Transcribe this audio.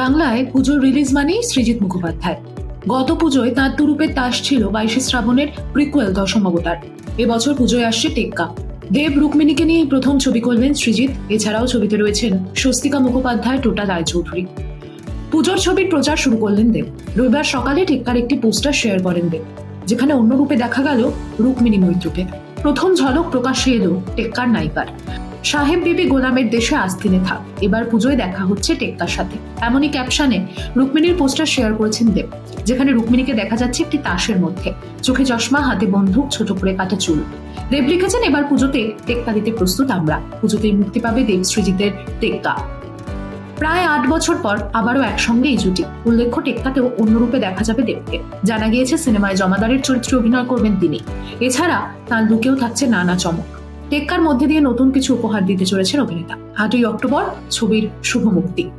বাংলায় পুজোর রিলিজ মানেই সৃজিত মুখোপাধ্যায়। গত পুজোয় তাঁর তুরুপের তাস ছিল বাইশে শ্রাবণের প্রিকুয়েল দশম অবতার। এবছর পুজোয় আসছে টেক্কা। দেব রুক্মিণীকে নিয়ে প্রথম ছবি করলেন সৃজিত, এছাড়াও ছবিতে রয়েছেন স্বস্তিকা মুখোপাধ্যায়, টোটা রায়চৌধুরী। পুজোর ছবির প্রচার শুরু করলেন দেব। রবিবার সকালে টেক্কার একটি পোস্টার শেয়ার করেন দেব, যেখানে অন্য রূপে দেখা গেল রুক্মিণী মৈত্রকে। প্রথম ঝলক প্রকাশ্যে এলো টেক্কার নায়িকার। সাহেব বিবি গোলামের দেশে আস্তিনে থাক, এবার পুজোয় দেখা হচ্ছে টেক্কার সাথে। এমনই ক্যাপশনে রুক্মিণীর পোস্টার শেয়ার করেছেন দেব, যেখানে রুক্মিণীকে দেখা যাচ্ছে একটি তাসের মধ্যে। চোখে চশমা, হাতে বন্দুক, ছোট করে কাটা চুল। দেব লিখেছেন, এবার পুজোতে টেক্কা দিতে প্রস্তুত আমরা। পুজোতেই মুক্তি পাবে দেব সৃজিতের টেক্কা। প্রায় আট বছর পর আবারও একসঙ্গে এই জুটি। উল্লেখ্য, টেক্কাতেও অন্য রূপে দেখা যাবে দেবকে। জানা গিয়েছে, সিনেমায় জমাদারের চরিত্রে অভিনয় করবেন তিনি। এছাড়া তার লুকেও থাকছে নানা চমক। টেক্কার মধ্যে দিয়ে নতুন কিছু উপহার দিতে চলেছেন অভিনেতা। আটই অক্টোবর ছবির শুভ মুক্তি।